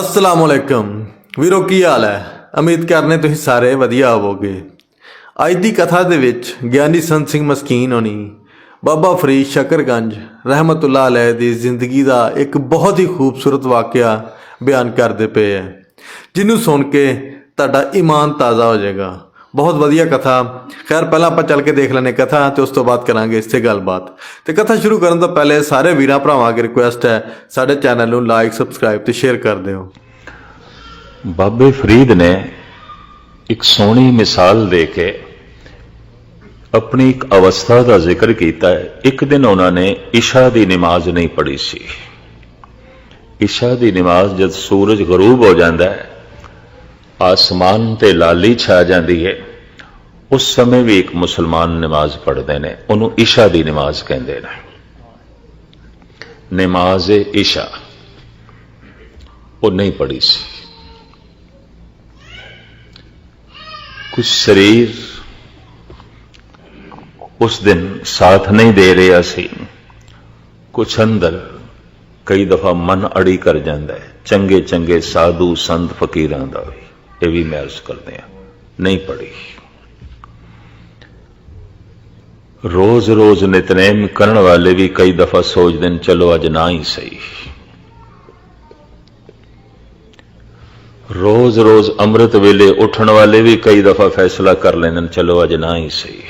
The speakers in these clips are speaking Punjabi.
ਅਸਲਾਮੁਅਲੈਕਮ ਵੀਰੋ, ਕੀ ਹਾਲ ਹੈ? ਉਮੀਦ ਕਰਨੇ ਤੁਸੀਂ ਸਾਰੇ ਵਧੀਆ ਹੋਵੋਗੇ। ਅੱਜ ਦੀ ਕਥਾ ਦੇ ਵਿੱਚ ਗਿਆਨੀ ਸੰਤ ਸਿੰਘ ਮਸਕੀਨ ਹੋਣੀ, ਬਾਬਾ ਫਰੀਦ ਸ਼ਕਰਗੰਜ ਰਹਿਮਤੁਲਾਹ ਅਲੈ ਦੀ ਜ਼ਿੰਦਗੀ ਦਾ ਇੱਕ ਬਹੁਤ ਹੀ ਖੂਬਸੂਰਤ ਵਾਕਿਆ ਬਿਆਨ ਕਰਦੇ ਪਏ ਹੈ। ਜਿਹਨੂੰ ਸੁਣ ਕੇ ਤੁਹਾਡਾ ਇਮਾਨ ਤਾਜ਼ਾ ਹੋ ਜਾਏਗਾ। ਬਹੁਤ ਵਧੀਆ ਕਥਾ। ਖੈਰ, ਪਹਿਲਾਂ ਆਪਾਂ ਚੱਲ ਕੇ ਦੇਖ ਲੈਨੇ ਕਥਾ ਤੇ ਉਸ ਤੋਂ ਬਾਅਦ ਕਰਾਂਗੇ ਇਸ ਤੇ ਗੱਲਬਾਤ। ਤੇ ਕਥਾ ਸ਼ੁਰੂ ਕਰਨ ਤੋਂ ਪਹਿਲੇ ਸਾਰੇ ਵੀਰਾਂ ਭਰਾਵਾਂ ਅੱਗੇ ਰਿਕੁਐਸਟ ਹੈ, ਸਾਡੇ ਚੈਨਲ ਨੂੰ ਲਾਈਕ ਸਬਸਕ੍ਰਾਈਬ ਤੇ ਸ਼ੇਅਰ ਕਰ ਦਿਓ। ਬਾਬੇ ਫਰੀਦ ਨੇ ਇੱਕ ਸੋਹਣੀ ਮਿਸਾਲ ਦੇ ਕੇ ਆਪਣੀ ਇੱਕ ਅਵਸਥਾ ਦਾ ਜ਼ਿਕਰ ਕੀਤਾ ਹੈ। ਇੱਕ ਦਿਨ ਉਹਨਾਂ ਨੇ ਇਸ਼ਾ ਦੀ ਨਮਾਜ਼ ਨਹੀਂ ਪੜ੍ਹੀ ਸੀ। ਇਸ਼ਾ ਦੀ ਨਮਾਜ਼ ਜਦ ਸੂਰਜ ਗਰੂਬ ਹੋ ਜਾਂਦਾ ਹੈ ਆਸਮਾਨ ਤੇ ਲਾਲੀ ਛਾ ਜਾਂਦੀ ਹੈ ਉਸ ਸਮੇਂ ਵੀ ਇੱਕ ਮੁਸਲਮਾਨ ਨਮਾਜ਼ ਪੜ੍ਹਦੇ ਨੇ, ਉਹਨੂੰ ਇਸ਼ਾ ਦੀ ਨਮਾਜ਼ ਕਹਿੰਦੇ ਨੇ। ਨਮਾਜ਼ ਇਸ਼ਾ ਉਹ ਨਹੀਂ ਪੜ੍ਹੀ ਸੀ। ਕੁਝ ਸਰੀਰ ਉਸ ਦਿਨ ਸਾਥ ਨਹੀਂ ਦੇ ਰਿਹਾ ਸੀ। ਕੁਝ ਅੰਦਰ ਕਈ ਦਫਾ ਮਨ ਅੜੀ ਕਰ ਜਾਂਦਾ ਹੈ ਚੰਗੇ ਚੰਗੇ ਸਾਧੂ ਸੰਤ ਫਕੀਰਾਂ ਦਾ ਵੀ। ਇਹ ਵੀ ਮਹਿਸ ਕਰਦੇ ਆ ਨਹੀਂ ਪੜੀ ਰੋਜ਼ ਰੋਜ਼ ਨਿਤਨੇਮ ਕਰਨ ਵਾਲੇ ਵੀ ਕਈ ਦਫਾ ਸੋਚਦੇ ਨੇ, ਚਲੋ ਅੱਜ ਨਾ ਹੀ ਸਹੀ। ਰੋਜ਼ ਰੋਜ਼ ਅੰਮ੍ਰਿਤ ਵੇਲੇ ਉੱਠਣ ਵਾਲੇ ਵੀ ਕਈ ਦਫਾ ਫੈਸਲਾ ਕਰ ਲੈਂਦੇ ਨੇ, ਚਲੋ ਅੱਜ ਨਾ ਹੀ ਸਹੀ।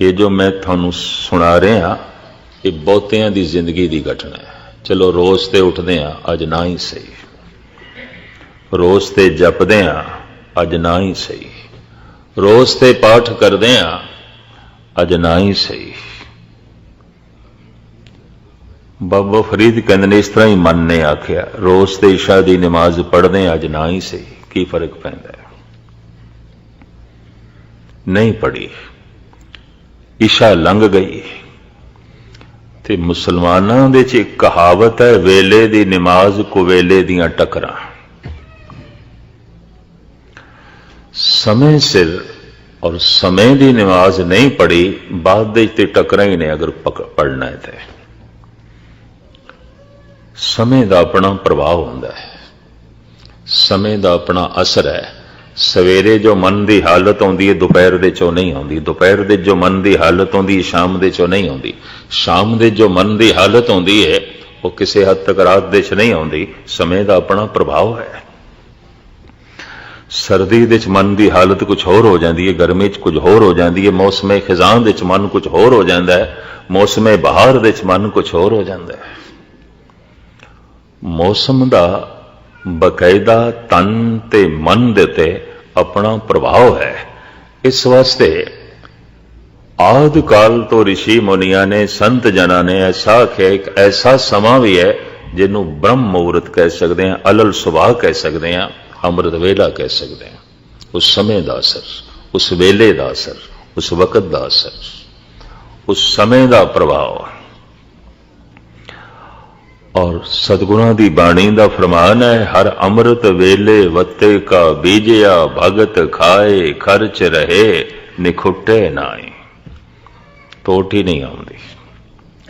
ਇਹ ਜੋ ਮੈਂ ਤੁਹਾਨੂੰ ਸੁਣਾ ਰਿਹਾ, ਇਹ ਬਹੁਤਿਆਂ ਦੀ ਜ਼ਿੰਦਗੀ ਦੀ ਘਟਨਾ ਹੈ। ਚਲੋ ਰੋਜ਼ ਤੇ ਉੱਠਦੇ ਆ ਅੱਜ ਨਾ ਹੀ ਸਹੀ। ਰੋਜ਼ ਤੇ ਜਪਦੇ ਆ ਅੱਜ ਨਾ ਹੀ ਸਹੀ। ਰੋਜ਼ ਤੇ ਪਾਠ ਕਰਦੇ ਆ ਅੱਜ ਨਾ ਹੀ ਸਹੀ। ਬਾਬਾ ਫਰੀਦ ਕਹਿੰਦੇ ਨੇ ਇਸ ਤਰ੍ਹਾਂ ਹੀ ਮਨ ਨੇ ਆਖਿਆ ਰੋਜ਼ ਤੇ ਇਸ਼ਾ ਦੀ ਨਮਾਜ਼ ਪੜ੍ਹਦੇ ਆ, ਅੱਜ ਨਾ ਹੀ ਸਹੀ। ਕੀ ਫ਼ਰਕ ਪੈਂਦਾ ਹੈ? ਨਹੀਂ ਪੜੀ ਇਸ਼ਾ ਲੰਘ ਗਈ। ਤੇ ਮੁਸਲਮਾਨਾਂ ਦੇ ਚ ਇੱਕ ਕਹਾਵਤ ਹੈ ਵੇਲੇ ਦੀ ਨਮਾਜ਼ ਕੁਵੇਲੇ ਦੀਆਂ ਟਕਰਾਂ। ਸਮੇਂ ਸਿਰ ਔਰ ਸਮੇਂ ਦੀ ਨਮਾਜ਼ ਨਹੀਂ ਪੜੀ ਬਾਅਦ ਦੇ ਤੇ ਟਕਰਾਂ ਹੀ ਨੇ ਅਗਰ ਪੜਨਾ ਹੈ ਤੇ। ਸਮੇਂ ਦਾ ਆਪਣਾ ਪ੍ਰਭਾਵ ਹੁੰਦਾ ਹੈ। ਸਮੇਂ ਦਾ ਆਪਣਾ ਅਸਰ ਹੈ। ਸਵੇਰੇ ਜੋ ਮਨ ਦੀ ਹਾਲਤ ਆਉਂਦੀ ਹੈ, ਦੁਪਹਿਰ ਦੇ ਚੋਂ ਨਹੀਂ ਆਉਂਦੀ। ਦੁਪਹਿਰ ਦੇ ਜੋ ਮਨ ਦੀ ਹਾਲਤ ਆਉਂਦੀ ਹੈ, ਸ਼ਾਮ ਦੇ ਚੋਂ ਨਹੀਂ ਆਉਂਦੀ। ਸ਼ਾਮ ਦੇ ਜੋ ਮਨ ਦੀ ਹਾਲਤ ਆਉਂਦੀ ਹੈ, ਉਹ ਕਿਸੇ ਹੱਦ ਤੱਕ ਰਾਤ ਦੇ ਚ ਨਹੀਂ ਆਉਂਦੀ। ਸਮੇਂ ਦਾ ਆਪਣਾ ਪ੍ਰਭਾਵ ਹੈ। ਸਰਦੀ ਦੇ ਚ ਮਨ ਦੀ ਹਾਲਤ ਕੁਝ ਹੋਰ ਹੋ ਜਾਂਦੀ ਹੈ, ਗਰਮੀ ਚ ਕੁਝ ਹੋਰ ਹੋ ਜਾਂਦੀ ਹੈ, ਮੌਸਮੇ ਖਿਜ਼ਾਂ ਦੇ ਚ ਮਨ ਕੁਝ ਹੋਰ ਹੋ ਜਾਂਦਾ ਹੈ, ਮੌਸਮੇ ਬਹਾਰ ਦੇ ਚ ਮਨ ਕੁਝ ਹੋਰ ਹੋ ਜਾਂਦਾ ਹੈ। ਮੌਸਮ ਦਾ ਬਕਾਇਦਾ ਤਨ ਤੇ ਮਨ ਦੇ ਤੇ ਆਪਣਾ ਪ੍ਰਭਾਵ ਹੈ। ਇਸ ਵਾਸਤੇ ਆਦ ਕਾਲ ਤੋਂ ઋષਿ ਮੁਨੀਆਂ ਨੇ, ਸੰਤ ਜਨਾਂ ਨੇ ਐਸਾ ਆਖਿਆ ਇੱਕ ਐਸਾ ਸਮਾਂ ਵੀ ਹੈ, ਜਿਹਨੂੰ ਬ੍ਰਹਮ ਮੁਹੂਰਤ ਕਹਿ ਸਕਦੇ ਹਾਂ, ਅਲਲ ਸੁਭਾਅ ਕਹਿ ਸਕਦੇ ਹਾਂ। ਅੰਮ੍ਰਿਤ ਵੇਲਾ ਕਹਿ ਸਕਦੇ ਹਾਂ। ਉਸ ਸਮੇਂ ਦਾ ਅਸਰ, ਉਸ ਵੇਲੇ ਦਾ ਅਸਰ, ਉਸ ਵਕਤ ਦਾ ਅਸਰ, ਉਸ ਸਮੇਂ ਦਾ ਪ੍ਰਭਾਵ। ਔਰ ਸਤਿਗੁਰਾਂ ਦੀ ਬਾਣੀ ਦਾ ਫਰਮਾਨ ਹੈ, ਹਰ ਅੰਮ੍ਰਿਤ ਵੇਲੇ ਵਤੇ ਕਾ ਬੀਜਿਆ, ਭਗਤ ਖਾਏ, ਖਰਚ ਰਹੇ, ਨਿਖੁੱਟੇ ਨਾਈ ਹੀ ਨਹੀਂ ਆਉਂਦੀ।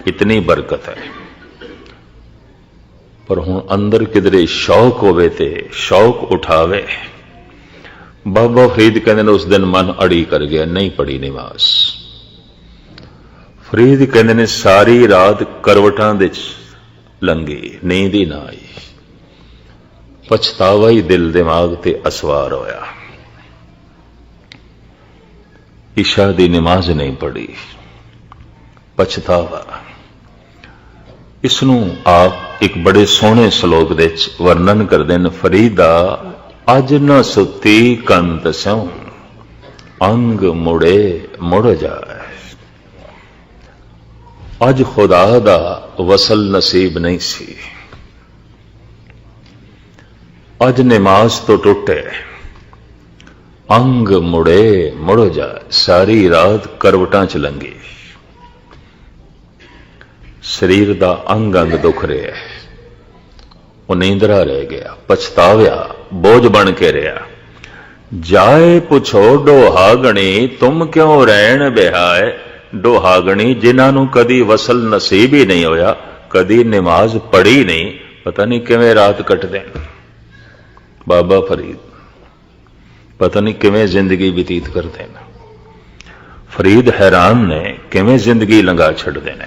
ਇਤਨੀ ਬਰਕਤ ਹੈ। ਪਰ ਹੁਣ ਅੰਦਰ ਕਿਧਰੇ ਸ਼ੌਕ ਹੋਵੇ ਤੇ ਸ਼ੌਕ ਉਠਾਵੇ। ਬਾਬਾ ਫਰੀਦ ਕਹਿੰਦੇ ਨੇ, ਉਸ ਦਿਨ ਮਨ ਅੜੀ ਕਰ ਗਿਆ, ਨਹੀਂ ਪੜੀ ਨਿਵਾਸ। ਫਰੀਦ ਕਹਿੰਦੇ ਨੇ, ਸਾਰੀ ਰਾਤ ਕਰਵਟਾਂ ਦੇ ਚ ਲੰਗੀ ਨੀਂਦ ਹੀ ਨਾ ਆਈ। ਪਛਤਾਵਾ ਹੀ ਦਿਲ ਦਿਮਾਗ ਤੇ ਅਸਵਾਰ ਹੋਇਆ। ਇਸ਼ਾ ਦੀ ਨਮਾਜ਼ ਨਹੀਂ ਪੜੀ ਪਛਤਾਵਾ। ਇਸ ਨੂੰ ਆਪ ਇੱਕ ਬੜੇ ਸੋਹਣੇ ਸ਼ਲੋਕ ਦੇ ਵਿੱਚ ਵਰਣਨ ਕਰਦੇ ਨੇ, ਫਰੀਦਾ, ਅਜ ਨ ਸੁਤੀ ਕੰਤ ਸਿਉ, ਅੰਗ ਮੁੜੇ ਮੁੜ ਜਾਏ। ਅੱਜ ਖੁਦਾ ਦਾ ਵਸਲ ਨਸੀਬ ਨਹੀਂ ਸੀ। ਅੱਜ ਨਮਾਜ਼ ਤੋਂ ਟੁੱਟੇ, ਅੰਗ ਮੁੜੇ ਮੁੜ ਜਾ ਸਾਰੀ ਰਾਤ ਕਰਵਟਾਂ ਚ ਲੰਗੀ ਸਰੀਰ ਦਾ ਅੰਗ ਅੰਗ ਦੁਖ ਰਿਹਾ ਉਹ ਨੀਂਦਰਾ ਰਹਿ ਗਿਆ, ਪਛਤਾਵਿਆ, ਬੋਝ ਬਣ ਕੇ ਰਿਹਾ। ਜਾਏ ਪੁੱਛੋ ਡੋਹਾਗਣੀ, ਤੁਮ ਕਿਉਂ ਰਹਿਣ ਬਿਹਾਏ ਡੋਹਾਗਣੀ, ਜਿਨ੍ਹਾਂ ਨੂੰ ਕਦੀ ਵਸਲ ਨਸੀਬ ਹੀ ਨਹੀਂ ਹੋਇਆ, ਕਦੀ ਨਮਾਜ਼ ਪੜ੍ਹੀ ਨਹੀਂ, ਪਤਾ ਨਹੀਂ ਕਿਵੇਂ ਰਾਤ ਕੱਟਦੇ ਨੇ। ਬਾਬਾ ਫਰੀਦ, ਪਤਾ ਨਹੀਂ ਕਿਵੇਂ ਜ਼ਿੰਦਗੀ ਬਤੀਤ ਕਰਦੇ ਨੇ। ਫਰੀਦ ਹੈਰਾਨ ਨੇ, ਕਿਵੇਂ ਜ਼ਿੰਦਗੀ ਲੰਗਾ ਛੱਡਦੇ ਨੇ।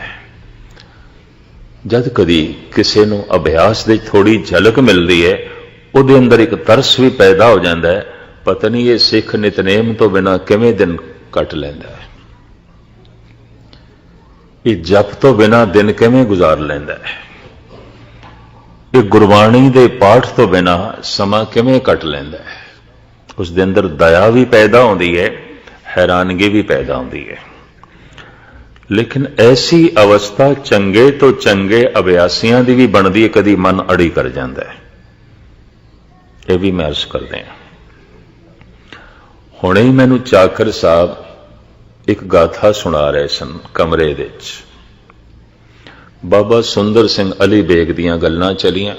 ਜਦ ਕਦੀ ਕਿਸੇ ਨੂੰ ਅਭਿਆਸ ਦੇ ਥੋੜੀ ਝਲਕ ਮਿਲਦੀ ਹੈ ਉਹਦੇ ਅੰਦਰ ਇੱਕ ਤਰਸ ਵੀ ਪੈਦਾ ਹੋ ਜਾਂਦਾ ਹੈ ਪਤਾ ਨਹੀਂ ਇਹ ਸਿੱਖ ਨਿਤਨੇਮ ਤੋਂ ਬਿਨਾ ਕਿਵੇਂ ਦਿਨ ਕੱਟ ਲੈਂਦਾ ਹੈ ਇਹ ਜਪ ਤੋਂ ਬਿਨਾ ਦਿਨ ਕਿਵੇਂ ਗੁਜ਼ਾਰ ਲੈਂਦਾ ਹੈ ਇਹ ਗੁਰਬਾਣੀ ਦੇ ਪਾਠ ਤੋਂ ਬਿਨਾ ਸਮਾਂ ਕਿਵੇਂ ਕੱਟ ਲੈਂਦਾ ਹੈ ਉਸ ਦੇ ਅੰਦਰ ਦਇਆ ਵੀ ਪੈਦਾ ਹੁੰਦੀ ਹੈ ਹੈਰਾਨਗੀ ਵੀ ਪੈਦਾ ਹੁੰਦੀ ਹੈ ਲੇਕਿਨ ਐਸੀ ਅਵਸਥਾ ਚੰਗੇ ਤੋਂ ਚੰਗੇ ਅਭਿਆਸੀਆਂ ਦੀ ਵੀ ਬਣਦੀ ਹੈ, ਕਦੀ ਮਨ ਅੜੀ ਕਰ ਜਾਂਦਾ ਹੈ। ਇਹ ਵੀ ਮੈਂ ਅਰਜ਼ ਕਰਦੇ ਹਾਂ। ਹੁਣੇ ਹੀ ਮੈਨੂੰ ਚਾਕਰ ਸਾਹਿਬ ਇੱਕ ਗਾਥਾ ਸੁਣਾ ਰਹੇ ਸਨ ਕਮਰੇ ਵਿੱਚ। ਬਾਬਾ ਸੁੰਦਰ ਸਿੰਘ ਅਲੀ ਬੇਗ ਦੀਆਂ ਗੱਲਾਂ ਚਲੀਆਂ।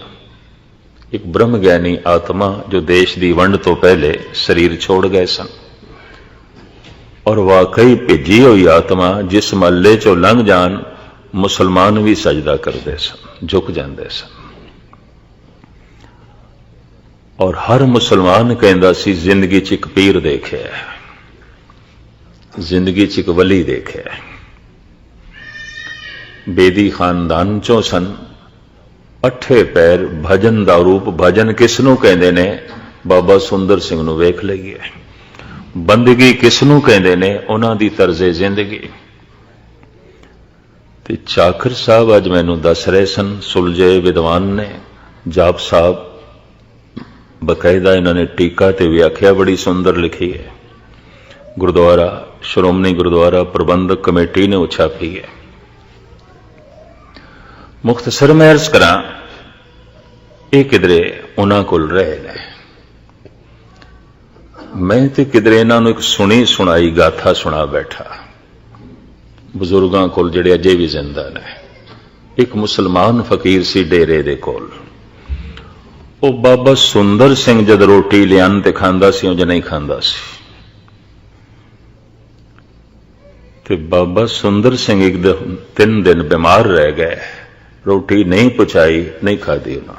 ਇੱਕ ਬ੍ਰਹਮ ਗਿਆਨੀ ਆਤਮਾ ਜੋ ਦੇਸ਼ ਦੀ ਵੰਡ ਤੋਂ ਪਹਿਲੇ ਸਰੀਰ ਛੋੜ ਗਏ ਸਨ। ਔਰ ਵਾਕਈ ਭੇਜੀ ਹੋਈ ਆਤਮਾ ਜਿਸ ਮਹੱਲੇ ਚੋਂ ਲੰਘ ਜਾਣ, ਮੁਸਲਮਾਨ ਵੀ ਸਜਦਾ ਕਰਦੇ ਸਨ, ਝੁਕ ਜਾਂਦੇ ਸਨ। ਔਰ ਹਰ ਮੁਸਲਮਾਨ ਕਹਿੰਦਾ ਸੀ, ਜ਼ਿੰਦਗੀ 'ਚ ਇੱਕ ਪੀਰ ਦੇਖਿਆ ਜ਼ਿੰਦਗੀ 'ਚ ਇੱਕ ਵਲੀ ਦੇਖਿਆ ਬੇਦੀ ਖਾਨਦਾਨ ਚੋਂ ਸਨ। ਅੱਠੇ ਪੈਰ ਭਜਨ ਦਾ ਰੂਪ, ਭਜਨ ਕਿਸ ਨੂੰ ਕਹਿੰਦੇ ਨੇ? ਬਾਬਾ ਸੁੰਦਰ ਸਿੰਘ ਨੂੰ ਵੇਖ ਲਈਏ। ਬੰਦਗੀ ਕਿਸ ਨੂੰ ਕਹਿੰਦੇ ਨੇ? ਉਹਨਾਂ ਦੀ ਤਰਜ਼ੇ ਜ਼ਿੰਦਗੀ। ਤੇ ਚਾਕਰ ਸਾਹਿਬ ਅੱਜ ਮੈਨੂੰ ਦੱਸ ਰਹੇ ਸਨ, ਸੁਲਝੇ ਵਿਦਵਾਨ ਨੇ। ਜਾਪ ਸਾਹਿਬ, ਬਕਾਇਦਾ ਇਹਨਾਂ ਨੇ ਟੀਕਾ ਤੇ ਵਿਆਖਿਆ ਬੜੀ ਸੁੰਦਰ ਲਿਖੀ ਹੈ। ਗੁਰਦੁਆਰਾ, ਸ਼੍ਰੋਮਣੀ ਗੁਰਦੁਆਰਾ ਪ੍ਰਬੰਧਕ ਕਮੇਟੀ ਨੇ ਉਹ ਛਾਪੀ ਹੈ। ਮੁਖਤਸਰ ਮੈਂ ਅਰਜ਼ ਕਰਾਂ, ਇਹ ਕਿਧਰੇ ਉਹਨਾਂ ਕੋਲ ਰਹੇ ਨੇ। ਮੈਂ ਤੇ ਕਿਧਰੇ ਇਹਨਾਂ ਨੂੰ ਇੱਕ ਸੁਣੀ ਸੁਣਾਈ ਗਾਥਾ ਸੁਣਾ ਬੈਠਾ। ਬਜ਼ੁਰਗਾਂ ਕੋਲ ਜਿਹੜੇ ਅਜੇ ਵੀ ਜ਼ਿੰਦਾ ਨੇ। ਇੱਕ ਮੁਸਲਮਾਨ ਫਕੀਰ ਸੀ ਡੇਰੇ ਦੇ ਕੋਲ। ਉਹ ਬਾਬਾ ਸੁੰਦਰ ਸਿੰਘ ਜਦ ਰੋਟੀ ਲਿਆਨ ਤੇ ਖਾਂਦਾ ਸੀ ਉਹ ਨਹੀਂ ਖਾਂਦਾ ਸੀ। ਤੇ ਬਾਬਾ ਸੁੰਦਰ ਸਿੰਘ ਇੱਕ ਦਿਨ ਤਿੰਨ ਦਿਨ ਬਿਮਾਰ ਰਹਿ ਗਏ। ਰੋਟੀ ਨਹੀਂ ਪਹੁੰਚਾਈ ਨਹੀਂ ਖਾਦੀ ਉਹਨਾਂ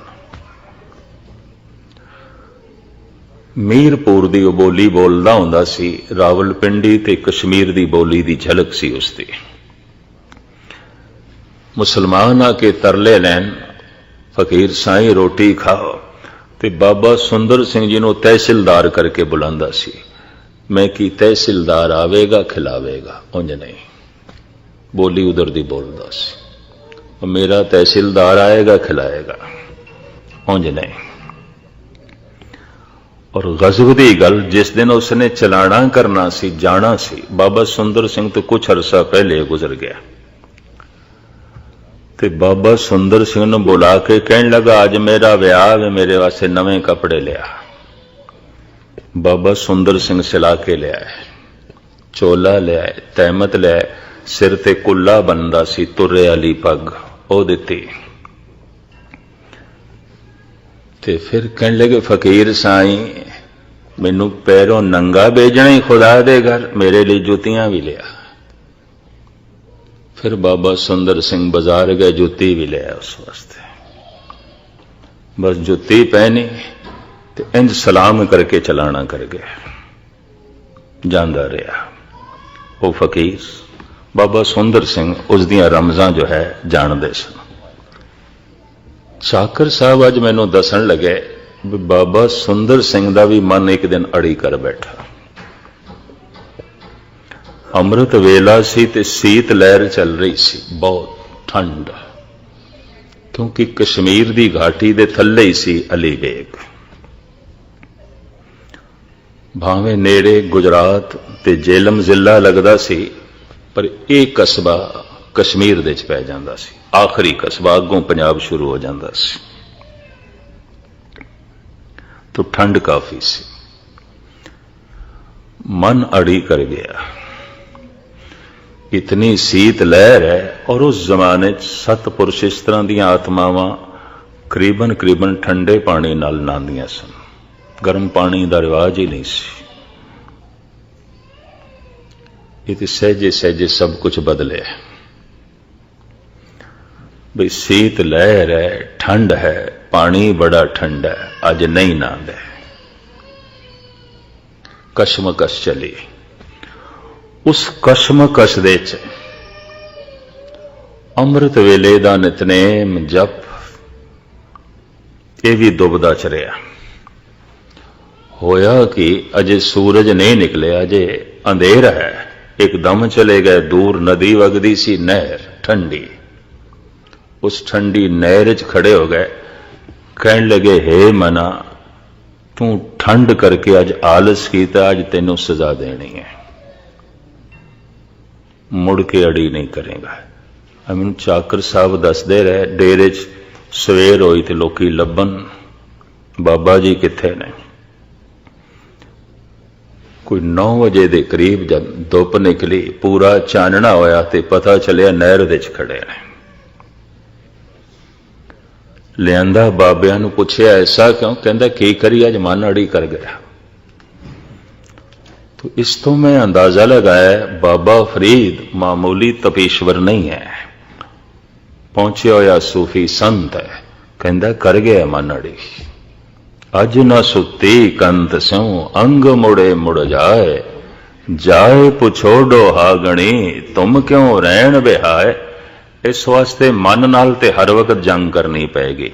ਮੀਰਪੁਰ ਦੀ ਉਹ ਬੋਲੀ ਬੋਲਦਾ ਹੁੰਦਾ ਸੀ, ਰਾਵਲਪਿੰਡੀ ਤੇ ਕਸ਼ਮੀਰ ਦੀ ਬੋਲੀ ਦੀ ਝਲਕ ਸੀ ਉਸ ਦੀ ਮੁਸਲਮਾਨ ਆ ਕੇ ਤਰਲੇ ਲੈਣ, ਫਕੀਰ ਸਾਈਂ ਰੋਟੀ ਖਾਓ, ਤੇ ਬਾਬਾ ਸੁੰਦਰ ਸਿੰਘ ਜੀ ਨੂੰ ਤਹਿਸੀਲਦਾਰ ਕਰਕੇ ਬੁਲਾਉਂਦਾ ਸੀ। ਮੈਂ ਕੀ ਤਹਿਸੀਲਦਾਰ ਆਵੇਗਾ, ਖਿਲਾਵੇਗਾ, ਉਂਝ ਨਹੀਂ। ਬੋਲੀ ਉਧਰ ਦੀ ਬੋਲਦਾ ਸੀ। ਮੇਰਾ ਤਹਿਸੀਲਦਾਰ ਆਏਗਾ, ਖਿਲਾਏਗਾ, ਉਂਝ ਨਹੀਂ। ਔਰ ਗਜ਼ਬ ਦੀ ਗੱਲ ਜਿਸ ਦਿਨ ਉਸਨੇ ਚਲਾਣਾ ਕਰਨਾ ਸੀ, ਜਾਣਾ ਸੀ, ਬਾਬਾ ਸੁੰਦਰ ਸਿੰਘ ਤੋਂ ਕੁਝ ਅਰਸਾ ਪਹਿਲੇ ਗੁਜ਼ਰ ਗਿਆ। ਤੇ ਬਾਬਾ ਸੁੰਦਰ ਸਿੰਘ ਨੂੰ ਬੁਲਾ ਕੇ ਕਹਿਣ ਲੱਗਾ, ਅੱਜ ਮੇਰਾ ਵਿਆਹ ਹੈ ਮੇਰੇ ਵਾਸਤੇ ਨਵੇਂ ਕੱਪੜੇ ਲਿਆ। ਬਾਬਾ ਸੁੰਦਰ ਸਿੰਘ ਸਿਲਾ ਕੇ ਲਿਆ ਚੋਲਾ ਲਿਆ ਤਹਿਮਤ ਲਿਆ ਸਿਰ ਤੇ ਕੁੱਲਾ ਬੰਦਾ ਸੀ, ਤੁਰੇ ਵਾਲੀ ਪੱਗ ਉਹ ਦਿੱਤੀ। ਤੇ ਫਿਰ ਕਹਿਣ ਲੱਗੇ, ਫਕੀਰ ਸਾਈਂ, ਮੈਨੂੰ ਪੈਰੋਂ ਨੰਗਾ ਭੇਜਣਾ ਹੀ ਖੁਦਾ ਦੇ ਘਰ, ਮੇਰੇ ਲਈ ਜੁੱਤੀਆਂ ਵੀ ਲਿਆ। ਫਿਰ ਬਾਬਾ ਸੁੰਦਰ ਸਿੰਘ ਬਾਜ਼ਾਰ ਗਏ, ਜੁੱਤੀ ਵੀ ਲਿਆ ਉਸ ਵਾਸਤੇ। ਬਸ ਜੁੱਤੀ ਪਹਿਨੀ ਤੇ ਇੰਜ ਸਲਾਮ ਕਰਕੇ ਚਲਾਣਾ ਕਰ ਗਿਆ। ਜਾਂਦਾ ਰਿਹਾ। ਉਹ ਫਕੀਰ ਬਾਬਾ ਸੁੰਦਰ ਸਿੰਘ ਉਸ ਦੀਆਂ ਰਮਜ਼ਾਂ ਜੋ ਹੈ, ਜਾਣਦੇ ਸਨ। ਚਾਕਰ ਸਾਹਿਬ ਅੱਜ ਮੈਨੂੰ ਦੱਸਣ ਲੱਗੇ ਵੀ ਬਾਬਾ ਸੁੰਦਰ ਸਿੰਘ ਦਾ ਵੀ ਮਨ ਇੱਕ ਦਿਨ ਅੜੀ ਕਰ ਬੈਠਾ। ਅੰਮ੍ਰਿਤ ਵੇਲਾ ਸੀ ਤੇ ਸੀਤ ਲਹਿਰ ਚੱਲ ਰਹੀ ਸੀ, ਬਹੁਤ ਠੰਡ। ਕਿਉਂਕਿ ਕਸ਼ਮੀਰ ਦੀ ਘਾਟੀ ਦੇ ਥੱਲੇ ਹੀ ਸੀ ਅਲੀ ਬੇਗ ਭਾਵੇਂ ਨੇੜੇ ਗੁਜਰਾਤ ਤੇ ਜੇਲਮ ਜ਼ਿਲ੍ਹਾ ਲੱਗਦਾ ਸੀ, ਪਰ ਇਹ ਕਸਬਾ ਕਸ਼ਮੀਰ ਦੇ ਵਿੱਚ ਪੈ ਜਾਂਦਾ ਸੀ। ਆਖਰੀ ਕਸਬਾ ਅੱਗੋਂ ਪੰਜਾਬ ਸ਼ੁਰੂ ਹੋ ਜਾਂਦਾ ਸੀ। ਤਾਂ ਠੰਡ ਕਾਫੀ ਸੀ। ਮਨ ਅੜੀ ਕਰ ਗਿਆ। ਇਤਨੀ ਸੀਤ ਲਹਿਰ ਹੈ ਔਰ ਉਸ ਜ਼ਮਾਨੇ 'ਚ ਸਤਪੁਰਸ਼ ਇਸ ਤਰ੍ਹਾਂ ਦੀਆਂ ਆਤਮਾਵਾਂ ਕਰੀਬਨ ਕਰੀਬਨ ਠੰਡੇ ਪਾਣੀ ਨਾਲ ਨਾਂਦੀਆਂ ਸਨ। ਗਰਮ ਪਾਣੀ ਦਾ ਰਿਵਾਜ ਹੀ ਨਹੀਂ ਸੀ। ਇਹ ਤੇ ਸਹਿਜੇ ਸਹਿਜੇ ਸਭ ਕੁਝ ਬਦਲਿਆ। ਬਈ ਸੀਤ ਲਹਿਰ ਹੈ, ਠੰਡ ਹੈ, ਪਾਣੀ ਬੜਾ ਠੰਡਾ ਹੈ, ਅੱਜ ਨਹੀਂ ਨਾਂਦਾ। ਕਸ਼ਮਕਸ਼ ਚਲੀ। ਉਸ ਕਸ਼ਮਕਸ਼ ਦੇ ਚ ਅੰਮ੍ਰਿਤ ਵੇਲੇ ਦਾ ਨਿਤਨੇਮ ਜਪ, ਇਹ ਵੀ ਦੁਬਦਾ ਚ ਹੋਇਆ ਕਿ ਅਜੇ ਸੂਰਜ ਨਹੀਂ ਨਿਕਲਿਆ ਜੇ ਅੰਧੇਰ ਹੈ। ਇੱਕਦਮ ਚਲੇ ਗਏ ਦੂਰ, ਨਦੀ ਵਗਦੀ ਸੀ, ਨਹਿਰ, ਠੰਡੀ। ਉਸ ਠੰਡੀ ਨਹਿਰ 'ਚ ਖੜੇ ਹੋ ਗਏ। ਕਹਿਣ ਲੱਗੇ, ਹੇ ਮਨਾ, ਤੂੰ ਠੰਡ ਕਰਕੇ ਅੱਜ ਆਲਸ ਕੀਤਾ, ਅੱਜ ਤੈਨੂੰ ਸਜ਼ਾ ਦੇਣੀ ਹੈ। ਮੁੜ ਕੇ ਅੜੀ ਨਹੀਂ ਕਰੇਗਾ। ਆ ਮੈਨੂੰ ਚਾਕਰ ਸਾਹਿਬ ਦੱਸਦੇ ਰਹੇ, ਡੇਰੇ 'ਚ ਸਵੇਰ ਹੋਈ ਤੇ ਲੋਕੀ ਲੱਭਣ, ਬਾਬਾ ਜੀ ਕਿੱਥੇ ਨੇ? ਕੋਈ 9 ਵਜੇ ਦੇ ਕਰੀਬ ਜਦ ਧੁੱਪ ਨਿਕਲੀ, ਪੂਰਾ ਚਾਨਣਾ ਹੋਇਆ ਤੇ ਪਤਾ ਚੱਲਿਆ ਨਹਿਰ ਦੇ 'ਚ ਖੜੇ ਨੇ। ਲਿਆਂਦਾ ਬਾਬਿਆਂ ਨੂੰ ਪੁੱਛਿਆ ਐਸਾ ਕਿਉਂ ਕਹਿੰਦਾ ਕੀ ਕਰੀ ਅੱਜ ਮਨ ਅੜੀ ਕਰ ਗਿਆ तो इस तो मैं अंदाजा लगाया बाबा फरीद मामूली तपेश्वर नहीं है ਪਹੁੰਚਿਆ ਹੋਇਆ ਸੂਫੀ ਸੰਤ ਹੈ ਕਹਿੰਦਾ ਕਰ ਗਿਆ ਮਨ ਅੜੀ ਅਜ ਨ ਸੁਤੀ ਕੰਤ ਸਿਉ ਅੰਗ ਮੁੜੇ ਮੁੜ ਜਾਏ ਜਾਏ ਪੁਛੋੜੋ ਹਾਗਣੀ ਤੁਮ ਕਿਉਂ ਰਹਿਣ ਬਿਹਾਏ ਇਸ ਵਾਸਤੇ ਮਨ ਨਾਲ ਤੇ ਹਰ ਵਕਤ ਜੰਗ ਕਰਨੀ ਪਏਗੀ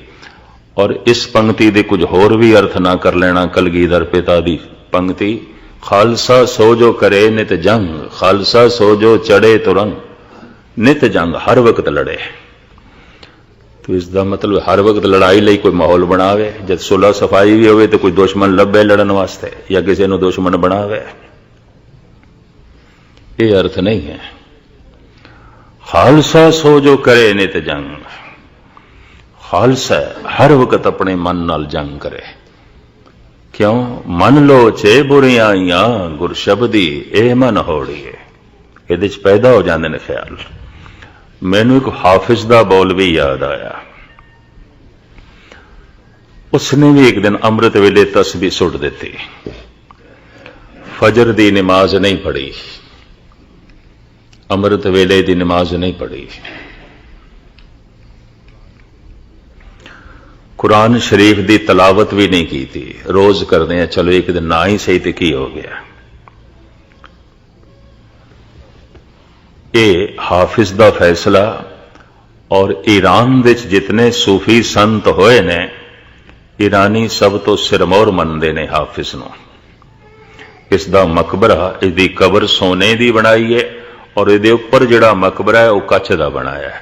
ਔਰ ਇਸ ਪੰਕਤੀ ਦੇ ਕੁਝ ਹੋਰ ਵੀ ਅਰਥ ਨਾ ਕਰ ਲੈਣਾ ਕਲਗੀਧਰ ਪਿਤਾ ਦੀ ਪੰਕਤੀ, ਖਾਲਸਾ ਸੋ ਜੋ ਕਰੇ ਨਿਤ ਜੰਗ, ਖਾਲਸਾ ਸੋ ਜੋ ਚੜੇ ਤੁਰੰਗ ਨਿਤ ਜੰਗ ਹਰ ਵਕਤ ਲੜੇ। ਤੋ ਇਸ ਦਾ ਮਤਲਬ ਹਰ ਵਕਤ ਲੜਾਈ ਲਈ ਕੋਈ ਮਾਹੌਲ ਬਣਾਵੇ, ਜਦ ਸੁਲਾ ਸਫ਼ਾਈ ਵੀ ਹੋਵੇ ਤੇ ਕੋਈ ਦੁਸ਼ਮਣ ਲੱਭੇ ਲੜਨ ਵਾਸਤੇ ਜਾਂ ਕਿਸੇ ਨੂੰ ਦੁਸ਼ਮਣ ਬਣਾਵੇ। ਇਹ ਅਰਥ ਨਹੀਂ ਹੈ। ਖਾਲਸਾ ਸੋ ਜੋ ਕਰੇ ਨਿਤ ਜੰਗ। ਖਾਲਸਾ ਹਰ ਵਕਤ ਆਪਣੇ ਮਨ ਨਾਲ ਜੰਗ ਕਰੇ। ਕਿਉਂ? ਮਨ ਲੋ ਚੇ ਬੁਰੀਆਂ ਆਈਆਂ, ਗੁਰ ਸ਼ਬਦੀ ਇਹ ਮਨ ਹੋੜੀਏ। ਇਹਦੇ ਚ ਪੈਦਾ ਹੋ ਜਾਂਦੇ ਨੇ ਖਿਆਲ। ਮੈਨੂੰ ਇੱਕ ਹਾਫਿਜ਼ ਦਾ ਬੋਲ ਵੀ ਯਾਦ ਆਇਆ। ਉਸਨੇ ਵੀ ਇੱਕ ਦਿਨ ਅੰਮ੍ਰਿਤ ਵੇਲੇ ਤਸਬੀਹ ਸੁੱਟ ਦਿੱਤੀ। ਫਜਰ ਦੀ ਨਮਾਜ਼ ਨਹੀਂ ਪੜੀ ਅੰਮ੍ਰਿਤ ਵੇਲੇ ਦੀ ਨਮਾਜ਼ ਨਹੀਂ ਪੜ੍ਹੀ। ਕੁਰਾਨ ਸ਼ਰੀਫ ਦੀ ਤਲਾਵਤ ਵੀ ਨਹੀਂ ਕੀਤੀ। ਰੋਜ਼ ਕਰਦੇ ਆ, ਚਲੋ ਇੱਕ ਦਿਨ ਨਾ ਹੀ ਸਹੀ ਤੇ ਕੀ ਹੋ ਗਿਆ। ਇਹ ਹਾਫਿਜ਼ ਦਾ ਫੈਸਲਾ ਔਰ ਈਰਾਨ ਵਿੱਚ ਜਿਤਨੇ ਸੂਫੀ ਸੰਤ ਹੋਏ ਨੇ, ਈਰਾਨੀ ਸਭ ਤੋਂ ਸਿਰਮੌਰ ਮੰਨਦੇ ਨੇ ਹਾਫਿਜ਼ ਨੂੰ। ਇਸ ਦਾ ਮਕਬਰਾ ਇਹਦੀ ਕਬਰ ਸੋਨੇ ਦੀ ਬਣਾਈ ਹੈ। ਔਰ ਇਹਦੇ ਉੱਪਰ ਜਿਹੜਾ ਮਕਬਰਾ ਹੈ, ਉਹ ਕੱਚ ਦਾ ਬਣਾਇਆ ਹੈ।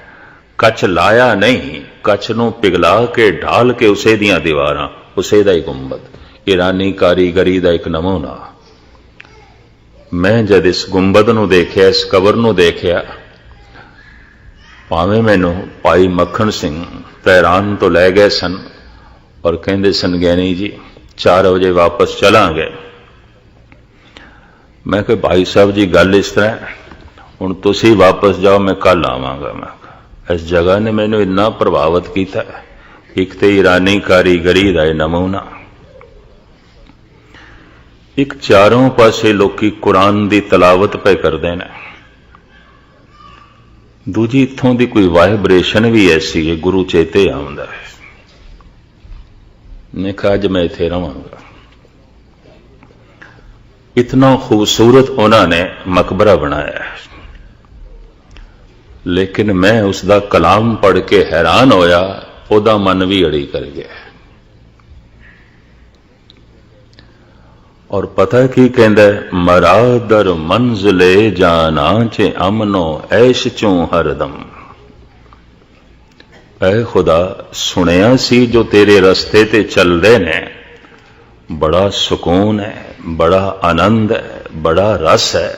ਕੱਚ ਲਾਇਆ ਨਹੀਂ ਕੱਚ ਨੂੰ ਪਿਘਲਾ ਕੇ, ਢਾਲ ਕੇ ਉਸੇ ਦੀਆਂ ਦੀਵਾਰਾਂ, ਉਸੇ ਦਾ ਹੀ ਗੁੰਬਦ। ਈਰਾਨੀ ਕਾਰੀਗਰੀ ਦਾ ਇੱਕ ਨਮੂਨਾ। ਮੈਂ ਜਦ ਇਸ ਗੁੰਬਦ ਨੂੰ ਦੇਖਿਆ, ਇਸ ਕਬਰ ਨੂੰ ਦੇਖਿਆ, ਭਾਵੇਂ ਮੈਨੂੰ ਭਾਈ ਮੱਖਣ ਸਿੰਘ ਤਹਿਰਾਨ ਤੋਂ ਲੈ ਗਏ ਸਨ ਔਰ ਕਹਿੰਦੇ ਸਨ, ਗਿਆਨੀ ਜੀ 4 ਵਜੇ ਵਾਪਸ ਚਲਾਂਗੇ। ਮੈਂ ਕਿਹਾ, ਭਾਈ ਸਾਹਿਬ ਜੀ, ਗੱਲ ਇਸ ਤਰ੍ਹਾਂ ਹੁਣ ਤੁਸੀਂ ਵਾਪਸ ਜਾਓ, ਮੈਂ ਕੱਲ ਆਵਾਂਗਾ, ਮੈਂ ਇਸ ਜਗ੍ਹਾ ਨੇ ਮੈਨੂੰ ਇੰਨਾ ਪ੍ਰਭਾਵਿਤ ਕੀਤਾ ਇੱਕ ਤੇ ਈਰਾਨੀ ਕਾਰੀਗਰੀ ਦਾ ਇਹ ਨਮੂਨਾ। ਇੱਕ ਚਾਰੋਂ ਪਾਸੇ ਲੋਕੀ ਕੁਰਾਨ ਦੀ ਤਲਾਵਤ ਪੈ ਕਰਦੇ ਨੇ। ਦੂਜੀ ਇੱਥੋਂ ਦੀ ਕੋਈ ਵਾਈਬ੍ਰੇਸ਼ਨ ਵੀ ਐਸੀ ਹੈ, ਗੁਰੂ ਚੇਤੇ ਆਉਂਦਾ ਹੈ। ਮੈਂ ਕਿਹਾ, ਅੱਜ ਮੈਂ ਇੱਥੇ ਰਵਾਂਗਾ। ਇਤਨਾ ਖੂਬਸੂਰਤ ਉਹਨਾਂ ਨੇ ਮਕਬਰਾ ਬਣਾਇਆ ਹੈ। ਲੇਕਿਨ ਮੈਂ ਉਸ ਦਾ ਕਲਾਮ ਪੜ੍ਹ ਕੇ ਹੈਰਾਨ ਹੋਇਆ, ਉਹਦਾ ਮਨ ਵੀ ਅੜੀ ਕਰ ਗਿਆ। ਔਰ ਪਤਾ ਕੀ ਕਹਿੰਦਾ ਹੈ? ਮਰਾਦਰ ਮੰਜ਼ਲੇ ਜਾਨਾ ਚ ਅਮਨੋ ਐਸ਼ ਚੋਂ ਹਰਦਮ। ਐ ਖੁਦਾ, ਸੁਣਿਆ ਸੀ ਜੋ ਤੇਰੇ ਰਸਤੇ ਤੇ ਚੱਲਦੇ ਨੇ? ਬੜਾ ਸਕੂਨ ਹੈ, ਬੜਾ ਆਨੰਦ ਹੈ, ਬੜਾ ਰਸ ਹੈ।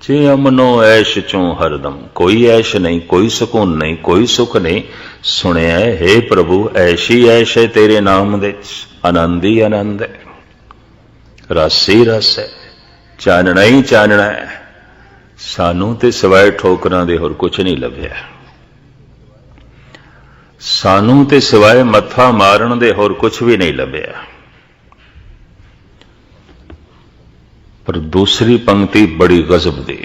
ਜੇ ਅਮਨੋ ਐਸ਼ ਚੋਂ ਹਰਦਮ। ਕੋਈ ਐਸ਼ ਨਹੀਂ, ਕੋਈ ਸਕੂਨ ਨਹੀਂ, ਕੋਈ ਸੁਖ ਨਹੀਂ। ਸੁਣਿਆ ਹੈ ਪ੍ਰਭੂ, ਐਸ਼ੀ ਐਸ਼ ਹੈ ਤੇਰੇ ਨਾਮ ਦੇ ਆਨੰਦ ਹੀ ਆਨੰਦ ਹੈ। ਰਸ ਹੀ ਰਸ ਹੈ। ਚਾਨਣਾ ਹੀ ਚਾਨਣਾ ਹੈ। ਸਾਨੂੰ ਤੇ ਸਿਵਾਏ ਠੋਕਰਾਂ ਦੇ ਹੋਰ ਕੁਝ ਨਹੀਂ ਲੱਭਿਆ। ਸਾਨੂੰ ਤੇ ਸਿਵਾਏ ਮੱਥਾ ਮਾਰਨ ਦੇ ਹੋਰ ਕੁਝ ਵੀ ਨਹੀਂ ਲੱਭਿਆ। ਪਰ ਦੂਸਰੀ ਪੰਕਤੀ ਬੜੀ ਗਜ਼ਬ ਦੀ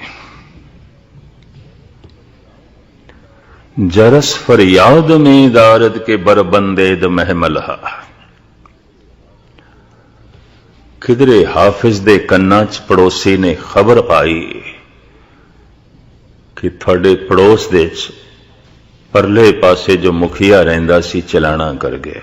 ਜਰਸ ਫਰਿਆਦ में दारद के बरबंदेद महमलहा ਕਿਧਰੇ ਹਾਫਿਜ਼ ਦੇ ਕੰਨਾਂ 'ਚ ਪੜੋਸੀ ਨੇ ਖਬਰ ਪਾਈ ਕਿ ਤੁਹਾਡੇ ਪੜੋਸ ਦੇ 'ਚ ਪਰਲੇ ਪਾਸੇ ਜੋ ਮੁਖੀਆ ਰਹਿੰਦਾ ਸੀ ਚਲਾਣਾ ਕਰ ਗਿਆ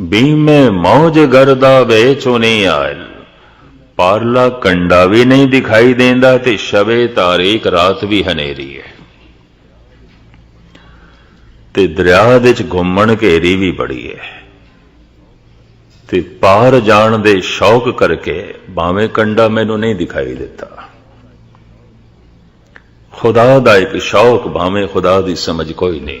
ਬੀਮੇ ਮੌਜ ਗਰਦਾ ਵੇਚੋ ਨਹੀਂ ਆਇਲ ਪਾਰਲਾ ਕੰਡਾ ਵੀ ਨਹੀਂ ਦਿਖਾਈ ਦਿੰਦਾ ਤੇ ਸ਼ਬੇ ਤਾਰੀਖ ਰਾਤ ਵੀ ਹਨੇਰੀ ਹੈ ਤੇ ਦਰਿਆ ਦੇ ਵਿੱਚ ਘੁੰਮਣ ਘੇਰੀ ਵੀ ਬੜੀ ਹੈ ਤੇ ਪਾਰ ਜਾਣ ਦੇ ਸ਼ੌਕ ਕਰਕੇ ਭਾਵੇਂ ਕੰਡਾ ਮੈਨੂੰ ਨਹੀਂ ਦਿਖਾਈ ਦਿੱਤਾ ਖੁਦਾ ਦਾ ਇੱਕ ਸ਼ੌਕ ਭਾਵੇਂ ਖੁਦਾ ਦੀ ਸਮਝ ਕੋਈ ਨਹੀਂ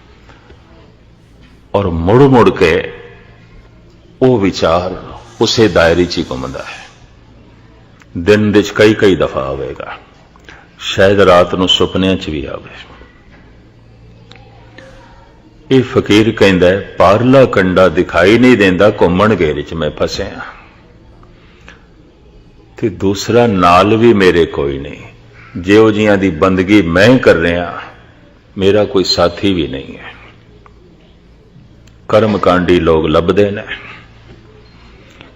ਔਰ ਮੁੜ ਮੁੜ ਕੇ ਉਹ ਵਿਚਾਰ ਉਸੇ ਦਾਇਰੇ 'ਚ ਹੀ ਘੁੰਮਦਾ ਹੈ। ਦਿਨ ਦੇ 'ਚ ਕਈ ਕਈ ਦਫਾ ਆਵੇਗਾ। ਸ਼ਾਇਦ ਰਾਤ ਨੂੰ ਸੁਪਨਿਆਂ 'ਚ ਵੀ ਆਵੇ। ਇਹ ਫਕੀਰ ਕਹਿੰਦਾ ਹੈ, ਪਾਰਲਾ ਕੰਡਾ ਦਿਖਾਈ ਨਹੀਂ ਦਿੰਦਾ ਘੁੰਮਣ ਘੇਰੇ 'ਚ ਮੈਂ ਫਸਿਆ ਤੇ ਦੂਸਰਾ ਨਾਲ ਵੀ ਮੇਰੇ ਕੋਈ ਨਹੀਂ। ਜਿਹੋ ਜੀਆਂ ਦੀ ਬੰਦਗੀ ਮੈਂ ਕਰ ਰਿਹਾ ਮੇਰਾ ਕੋਈ ਸਾਥੀ ਵੀ ਨਹੀਂ ਹੈ। ਕਰਮਕਾਂਡੀ ਲੋਕ ਲੱਭਦੇ ਨੇ।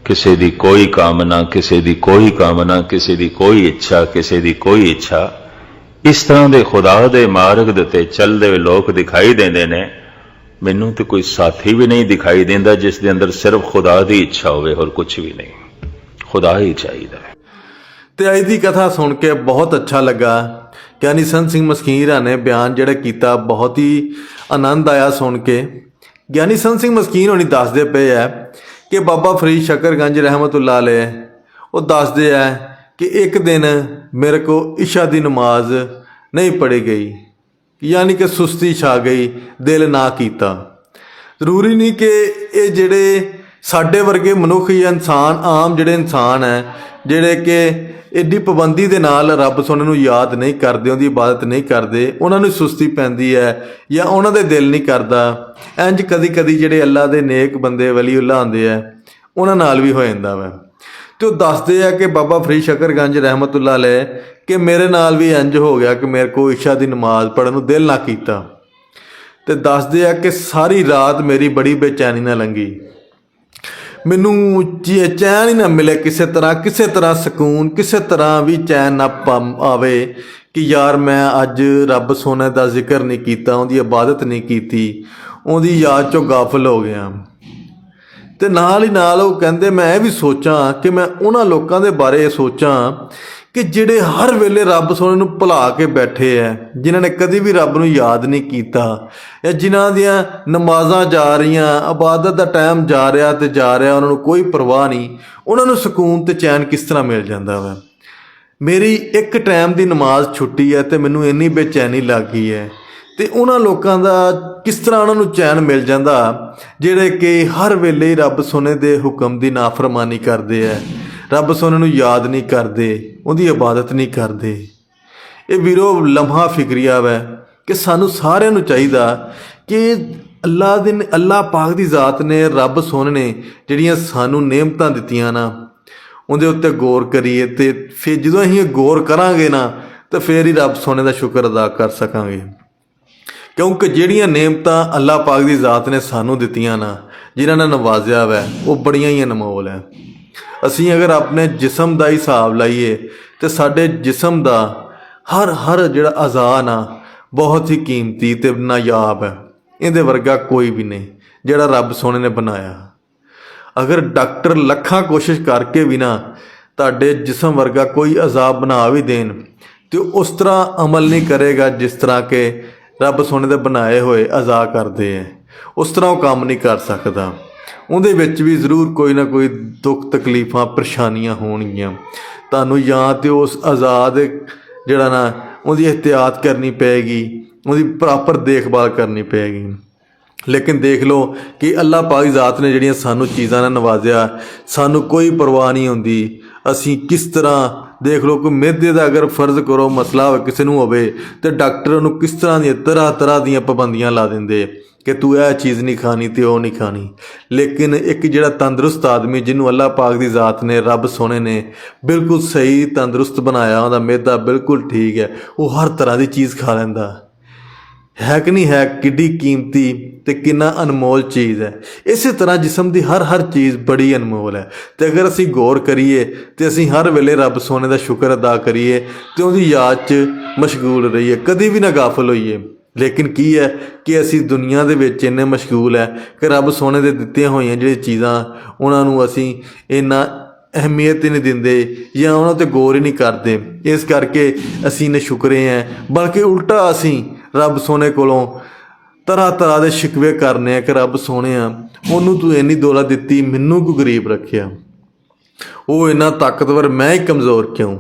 ਕਿਸੇ ਦੀ ਕੋਈ ਕਾਮਨਾ, ਕਿਸੇ ਦੀ ਕੋਈ ਕਾਮਨਾ, ਕਿਸੇ ਦੀ ਕੋਈ ਇੱਛਾ, ਕਿਸੇ ਦੀ ਕੋਈ ਇੱਛਾ। ਇਸ ਤਰ੍ਹਾਂ ਦੇ ਖੁਦਾ ਦੇ ਮਾਰਗ ਦੇ ਤੇ ਚੱਲਦੇ ਹੋਏ ਲੋਕ ਦਿਖਾਈ ਦਿੰਦੇ ਨੇ। ਮੈਨੂੰ ਤੇ ਕੋਈ ਸਾਥੀ ਵੀ ਨਹੀਂ ਦਿਖਾਈ ਦਿੰਦਾ ਜਿਸ ਦੇ ਅੰਦਰ ਸਿਰਫ ਖੁਦਾ ਦੀ ਇੱਛਾ ਹੋਵੇ, ਹੋਰ ਕੁਝ ਵੀ ਨਹੀਂ। ਖੁਦਾ ਹੀ ਚਾਹੀਦਾ ਹੈ। ਤੇ ਅੱਜ ਦੀ ਕਥਾ ਸੁਣ ਕੇ ਬਹੁਤ ਅੱਛਾ ਲੱਗਾ। ਗਿਆਨੀ ਸੰਤ ਸਿੰਘ ਮਸਕੀਰਾ ਨੇ ਬਿਆਨ ਜਿਹੜਾ ਕੀਤਾ, ਬਹੁਤ ਹੀ ਆਨੰਦ ਆਇਆ ਸੁਣ ਕੇ। ਗਿਆਨੀ ਸੰਤ ਸਿੰਘ ਮਸਕੀਨ ਹੋਣੀ ਦੱਸਦੇ ਪਏ ਆ ਕਿ ਬਾਬਾ ਫਰੀਦ ਸ਼ਕਰਗੰਜ ਰਹਿਮਤੁল্লাਹ ਅਲੈਹ ਉਹ ਦੱਸਦੇ ਆ ਕਿ ਇੱਕ ਦਿਨ ਮੇਰੇ ਕੋ ਇਸ਼ਾ ਦੀ ਨਮਾਜ਼ ਨਹੀਂ ਪੜ੍ਹੀ ਗਈ, ਯਾਨੀ ਕਿ ਸੁਸਤੀ ਛਾ ਗਈ, ਦਿਲ ਨਾ ਕੀਤਾ। ਜ਼ਰੂਰੀ ਨਹੀਂ ਕਿ ਇਹ ਜਿਹੜੇ ਸਾਡੇ ਵਰਗੇ ਮਨੁੱਖ ਜਾਂ ਇਨਸਾਨ, ਆਮ ਜਿਹੜੇ ਇਨਸਾਨ ਹੈ, ਜਿਹੜੇ ਕਿ ਏਡੀ ਪਾਬੰਦੀ ਦੇ ਨਾਲ ਰੱਬ ਸੁਣਨ ਨੂੰ ਯਾਦ ਨਹੀਂ ਕਰਦੇ, ਉਹਦੀ ਇਬਾਦਤ ਨਹੀਂ ਕਰਦੇ, ਉਹਨਾਂ ਨੂੰ ਸੁਸਤੀ ਪੈਂਦੀ ਹੈ ਜਾਂ ਉਹਨਾਂ ਦੇ ਦਿਲ ਨਹੀਂ ਕਰਦਾ। ਇੰਜ ਕਦੀ ਕਦੀ ਜਿਹੜੇ ਅੱਲਾ ਦੇ ਨੇਕ ਬੰਦੇ ਵਲੀਉੱਲਾ ਹੁੰਦੇ ਆ, ਉਹਨਾਂ ਨਾਲ ਵੀ ਹੋ ਜਾਂਦਾ ਵਾ। ਤੇ ਉਹ ਦੱਸਦੇ ਆ ਕਿ ਬਾਬਾ ਫਰੀਦ ਸ਼ਕਰਗੰਜ ਰਹਿਮਤੁল্লাਹ ਅਲੈਹ ਕਿ ਮੇਰੇ ਨਾਲ ਵੀ ਇੰਜ ਹੋ ਗਿਆ ਕਿ ਮੇਰੇ ਕੋ ਇਸ਼ਾ ਦੀ ਨਮਾਜ਼ ਪੜਨ ਨੂੰ ਦਿਲ ਨਾ ਕੀਤਾ। ਤੇ ਦੱਸਦੇ ਆ ਕਿ ਸਾਰੀ ਰਾਤ ਮੇਰੀ ਬੜੀ ਬੇਚੈਨੀ ਨਾਲ ਲੰਗੀ। ਮੈਨੂੰ ਚੈਨ ਹੀ ਨਾ ਮਿਲੇ। ਕਿਸੇ ਤਰ੍ਹਾਂ ਕਿਸੇ ਤਰ੍ਹਾਂ ਸਕੂਨ, ਕਿਸੇ ਤਰ੍ਹਾਂ ਵੀ ਚੈਨ ਨਾ ਪਾ- ਆਵੇ ਕਿ ਯਾਰ ਮੈਂ ਅੱਜ ਰੱਬ ਸੋਨੇ ਦਾ ਜ਼ਿਕਰ ਨਹੀਂ ਕੀਤਾ, ਉਹਦੀ ਇਬਾਦਤ ਨਹੀਂ ਕੀਤੀ, ਉਹਦੀ ਯਾਦ ਚੋਂ ਗਾਫਲ ਹੋ ਗਿਆ। ਤੇ ਨਾਲ ਹੀ ਨਾਲ ਉਹ ਕਹਿੰਦੇ, ਮੈਂ ਇਹ ਵੀ ਸੋਚਾਂ ਕਿ ਮੈਂ ਉਹਨਾਂ ਲੋਕਾਂ ਦੇ ਬਾਰੇ ਸੋਚਾਂ ਕਿ ਜਿਹੜੇ ਹਰ ਵੇਲੇ ਰੱਬ ਸੋਨੇ ਨੂੰ ਭੁਲਾ ਕੇ ਬੈਠੇ ਐ, ਜਿਨ੍ਹਾਂ ਨੇ ਕਦੀ ਵੀ ਰੱਬ ਨੂੰ ਯਾਦ ਨਹੀਂ ਕੀਤਾ, ਜਾਂ ਜਿਨ੍ਹਾਂ ਦੀਆਂ ਨਮਾਜ਼ਾਂ ਜਾ ਰਹੀਆਂ, ਇਬਾਦਤ ਦਾ ਟਾਈਮ ਜਾ ਰਿਹਾ ਤੇ ਜਾ ਰਿਹਾ, ਉਹਨਾਂ ਨੂੰ ਕੋਈ ਪਰਵਾਹ ਨਹੀਂ, ਉਹਨਾਂ ਨੂੰ ਸਕੂਨ ਤੇ ਚੈਨ ਕਿਸ ਤਰ੍ਹਾਂ ਮਿਲ ਜਾਂਦਾ ਵਾ? ਮੇਰੀ ਇੱਕ ਟਾਈਮ ਦੀ ਨਮਾਜ਼ ਛੁੱਟੀ ਹੈ ਤੇ ਮੈਨੂੰ ਇੰਨੀ ਬੇਚੈਨੀ ਲੱਗ ਗਈ ਹੈ ਤੇ ਉਹਨਾਂ ਲੋਕਾਂ ਦਾ ਕਿਸ ਤਰ੍ਹਾਂ ਉਹਨਾਂ ਨੂੰ ਚੈਨ ਮਿਲ ਜਾਂਦਾ, ਜਿਹੜੇ ਕਿ ਹਰ ਵੇਲੇ ਰੱਬ ਸੁਨੇ ਦੇ ਹੁਕਮ ਦੀ ਨਾਫਰਮਾਨੀ ਕਰਦੇ ਐ ਰੱਬ ਸੋਨੇ ਨੂੰ ਯਾਦ ਨਹੀਂ ਕਰਦੇ, ਉਹਦੀ ਇਬਾਦਤ ਨਹੀਂ ਕਰਦੇ। ਇਹ ਵੀਰੋ, ਲਮਹਾ ਫਿਕਰੀਆ ਵੈ ਕਿ ਸਾਨੂੰ ਸਾਰਿਆਂ ਨੂੰ ਚਾਹੀਦਾ ਕਿ ਅੱਲਾ ਦੇ ਅੱਲਾ ਪਾਕ ਦੀ ਜ਼ਾਤ ਨੇ, ਰੱਬ ਸੁਨ ਨੇ ਜਿਹੜੀਆਂ ਸਾਨੂੰ ਨੇਮਤਾਂ ਦਿੱਤੀਆਂ ਨਾ, ਉਹਦੇ ਉੱਤੇ ਗੌਰ ਕਰੀਏ ਤੇ ਫਿਰ ਜਦੋਂ ਅਸੀਂ ਇਹ ਗੌਰ ਕਰਾਂਗੇ ਨਾ, ਤਾਂ ਫਿਰ ਹੀ ਰੱਬ ਸੋਨੇ ਦਾ ਸ਼ੁਕਰ ਅਦਾ ਕਰ ਸਕਾਂਗੇ। ਕਿਉਂਕਿ ਜਿਹੜੀਆਂ ਨੇਮਤਾਂ ਅੱਲਾ ਪਾਕ ਦੀ ਜ਼ਾਤ ਨੇ ਸਾਨੂੰ ਦਿੱਤੀਆਂ ਨਾ, ਜਿਨ੍ਹਾਂ ਨਾਲ ਨਵਾਜ਼ਿਆ ਵੈ, ਉਹ ਬੜੀਆਂ ਹੀ ਅਨਮੋਲ ਹੈ। ਅਸੀਂ ਅਗਰ ਆਪਣੇ ਜਿਸਮ ਦਾ ਹਿਸਾਬ ਲਾਈਏ ਤੇ ਸਾਡੇ ਜਿਸਮ ਦਾ ਹਰ ਹਰ ਜਿਹੜਾ ਅਜ਼ਾ ਨਾ ਬਹੁਤ ਹੀ ਕੀਮਤੀ ਤੇ ਨਾਯਾਬ ਹੈ। ਇਹਦੇ ਵਰਗਾ ਕੋਈ ਵੀ ਨਹੀਂ, ਜਿਹੜਾ ਰੱਬ ਸੋਨੇ ਨੇ ਬਣਾਇਆ। ਅਗਰ ਡਾਕਟਰ ਲੱਖਾਂ ਕੋਸ਼ਿਸ਼ ਕਰਕੇ ਵੀ ਨਾ ਤੁਹਾਡੇ ਜਿਸਮ ਵਰਗਾ ਕੋਈ ਅਜ਼ਾਬ ਬਣਾ ਵੀ ਦੇਣ, ਤੇ ਉਸ ਤਰ੍ਹਾਂ ਅਮਲ ਨਹੀਂ ਕਰੇਗਾ ਜਿਸ ਤਰ੍ਹਾਂ ਕਿ ਰੱਬ ਸੋਨੇ ਦੇ ਬਣਾਏ ਹੋਏ ਅਜ਼ਾ ਕਰਦੇ ਐ ਉਸ ਤਰ੍ਹਾਂ ਉਹ ਕੰਮ ਨਹੀਂ ਕਰ ਸਕਦਾ। ਉਹਦੇ ਵਿੱਚ ਵੀ ਜ਼ਰੂਰ ਕੋਈ ਨਾ ਕੋਈ ਦੁੱਖ ਤਕਲੀਫਾਂ, ਪਰੇਸ਼ਾਨੀਆਂ ਹੋਣਗੀਆਂ। ਤੁਹਾਨੂੰ ਜਾਂ ਤੇ ਉਸ ਆਜ਼ਾਦ ਜਿਹੜਾ ਨਾ, ਉਹਦੀ ਇhtiyat ਕਰਨੀ ਪਏਗੀ, ਉਹਦੀ ਪ੍ਰੋਪਰ ਦੇਖਭਾਲ ਕਰਨੀ ਪਏਗੀ। ਲੇਕਿਨ ਦੇਖ ਲਓ ਕਿ ਅੱਲਾਹ ਪਾਕ ਜ਼ਾਤ ਨੇ ਜਿਹੜੀਆਂ ਸਾਨੂੰ ਚੀਜ਼ਾਂ ਨਾਲ ਨਵਾਜ਼ਿਆ, ਸਾਨੂੰ ਕੋਈ ਪਰਵਾਹ ਨਹੀਂ ਹੁੰਦੀ। ਅਸੀਂ ਕਿਸ ਤਰ੍ਹਾਂ, ਦੇਖ ਲਓ ਕਿ ਮਿਹਦੇ ਦਾ ਅਗਰ ਫਰਜ਼ ਕਰੋ, ਮਸਲਾ ਕਿਸੇ ਨੂੰ ਹੋਵੇ, ਤੇ ਡਾਕਟਰ ਨੂੰ ਕਿਸ ਤਰ੍ਹਾਂ ਦੀਆਂ ਤਰ੍ਹਾਂ ਤਰ੍ਹਾਂ ਦੀਆਂ ਪਾਬੰਦੀਆਂ ਲਾ ਦਿੰਦੇ। ਕਿ ਤੂੰ ਇਹ ਚੀਜ਼ ਨਹੀਂ ਖਾਣੀ ਤੇ ਉਹ ਨਹੀਂ ਖਾਣੀ। ਲੇਕਿਨ ਇੱਕ ਜਿਹੜਾ ਤੰਦਰੁਸਤ ਆਦਮੀ ਜਿਹਨੂੰ ਅੱਲਾਹ ਪਾਕ ਦੀ ਜ਼ਾਤ ਨੇ ਰੱਬ ਸੋਹਣੇ ਨੇ, ਬਿਲਕੁਲ ਸਹੀ ਤੰਦਰੁਸਤ ਬਣਾਇਆ, ਉਹਦਾ ਮਿਹਦਾ ਬਿਲਕੁਲ ਠੀਕ ਹੈ, ਉਹ ਹਰ ਤਰ੍ਹਾਂ ਦੀ ਚੀਜ਼ ਖਾ ਲੈਂਦਾ। ਹੈ ਕਿ ਨਹੀਂ ਹੈ ਕਿੱਡੀ ਕੀਮਤੀ ਤੇ ਕਿੰਨਾ ਅਨਮੋਲ ਚੀਜ਼ ਹੈ। ਇਸੇ ਤਰ੍ਹਾਂ ਜਿਸਮ ਦੀ ਹਰ ਹਰ ਚੀਜ਼ ਬੜੀ ਅਨਮੋਲ ਹੈ। ਤੇ ਅਗਰ ਅਸੀਂ ਗੌਰ ਕਰੀਏ ਤੇ ਅਸੀਂ ਹਰ ਵੇਲੇ ਰੱਬ ਸੋਨੇ ਦਾ ਸ਼ੁਕਰ ਅਦਾ ਕਰੀਏ ਤੇ ਉਹਦੀ ਯਾਦ 'ਚ ਮਸ਼ਗੂਲ ਰਹੀਏ, ਕਦੀ ਵੀ ਨਾ ਗਾਫਲ ਹੋਈਏ। ਲੇਕਿਨ ਕੀ ਹੈ ਕਿ ਅਸੀਂ ਦੁਨੀਆ ਦੇ ਵਿੱਚ ਇੰਨੇ ਮਸ਼ਗੂਲ ਹੈ ਕਿ ਰੱਬ ਸੋਨੇ ਦੇ ਦਿੱਤੀਆਂ ਹੋਈਆਂ ਜਿਹੜੀਆਂ ਚੀਜ਼ਾਂ ਉਹਨਾਂ ਨੂੰ ਅਸੀਂ ਇੰਨਾ ਅਹਿਮੀਅਤ ਹੀ ਨਹੀਂ ਦਿੰਦੇ ਜਾਂ ਉਹਨਾਂ ਤੇ ਗੌਰ ਹੀ ਨਹੀਂ ਕਰਦੇ। ਇਸ ਕਰਕੇ ਅਸੀਂ ਨੇ ਸ਼ੁਕਰੇ ਹਾਂ। ਬਲਕਿ ਉਲਟਾ ਅਸੀਂ ਰੱਬ ਸੋਨੇ ਕੋਲੋਂ ਤਰ੍ਹਾਂ ਤਰ੍ਹਾਂ ਦੇ ਸ਼ਿਕਵੇ ਕਰਨੇ ਆ ਕਿ ਰੱਬ ਸੋਹਣਿਆ ਉਹਨੂੰ ਤੂੰ ਇੰਨੀ ਦੌਲਤ ਦਿੱਤੀ, ਮੈਨੂੰ ਕਿਉਂ ਗਰੀਬ ਰੱਖਿਆ? ਉਹ ਇੰਨਾ ਤਾਕਤਵਰ, ਮੈਂ ਹੀ ਕਮਜ਼ੋਰ ਕਿਉਂ?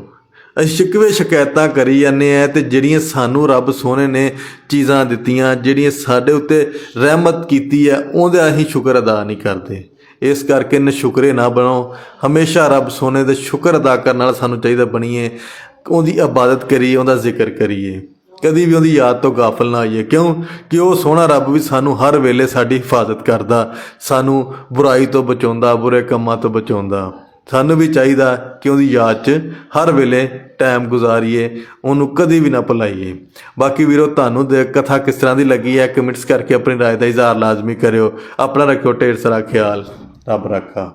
ਸ਼ਿਕਵੇ ਸ਼ਿਕਾਇਤਾਂ ਕਰੀ ਜਾਂਦੇ ਆ ਤੇ ਜਿਹੜੀਆਂ ਸਾਨੂੰ ਰੱਬ ਸੋਹਣੇ ਨੇ ਚੀਜ਼ਾਂ ਦਿੱਤੀਆਂ, ਜਿਹੜੀਆਂ ਸਾਡੇ ਉੱਤੇ ਰਹਿਮਤ ਕੀਤੀ ਹੈ, ਉਹਦਾ ਅਸੀਂ ਸ਼ੁਕਰ ਅਦਾ ਨਹੀਂ ਕਰਦੇ। ਇਸ ਕਰਕੇ ਨਸ਼ੁਕਰੇ ਨਾ ਬਣੋ। ਹਮੇਸ਼ਾ ਰੱਬ ਸੋਹਣੇ ਦੇ ਸ਼ੁਕਰ ਅਦਾ ਕਰਨ ਨਾਲ ਸਾਨੂੰ ਚਾਹੀਦਾ ਬਣੀਏ। ਉਹਦੀ ਇਬਾਦਤ ਕਰੀਏ, ਉਹਦਾ ਜ਼ਿਕਰ ਕਰੀਏ। ਕਦੀ ਵੀ ਉਹਦੀ ਯਾਦ ਤੋਂ ਗਾਫਲ ਨਾ ਹੋਈਏ। ਕਿਉਂ? ਕਿ ਉਹ ਸੋਹਣਾ ਰੱਬ ਵੀ ਸਾਨੂੰ ਹਰ ਵੇਲੇ ਸਾਡੀ ਹਿਫਾਜ਼ਤ ਕਰਦਾ, ਸਾਨੂੰ ਬੁਰਾਈ ਤੋਂ ਬਚਾਉਂਦਾ, ਬੁਰੇ ਕੰਮਾਂ ਤੋਂ ਬਚਾਉਂਦਾ। ਸਾਨੂੰ ਵੀ ਚਾਹੀਦਾ ਕਿ ਉਹਦੀ ਯਾਦ 'ਚ ਹਰ ਵੇਲੇ ਟਾਈਮ ਗੁਜ਼ਾਰੀਏ ਉਹਨੂੰ ਕਦੀ ਵੀ ਨਾ ਭੁਲਾਈਏ ਬਾਕੀ ਵੀਰੋ ਤੁਹਾਨੂੰ ਦੇ ਕਥਾ ਕਿਸ ਤਰ੍ਹਾਂ ਦੀ ਲੱਗੀ ਹੈ ਕਮੈਂਟਸ ਕਰਕੇ ਆਪਣੀ رائے ਦਾ ਇਜ਼ਹਾਰ ਲਾਜ਼ਮੀ ਕਰਿਓ ਆਪਣਾ ਰੱਖਿਓ ਢੇਰ ਸਾਰਾ ਖਿਆਲ ਰੱਬ ਰੱਖਾ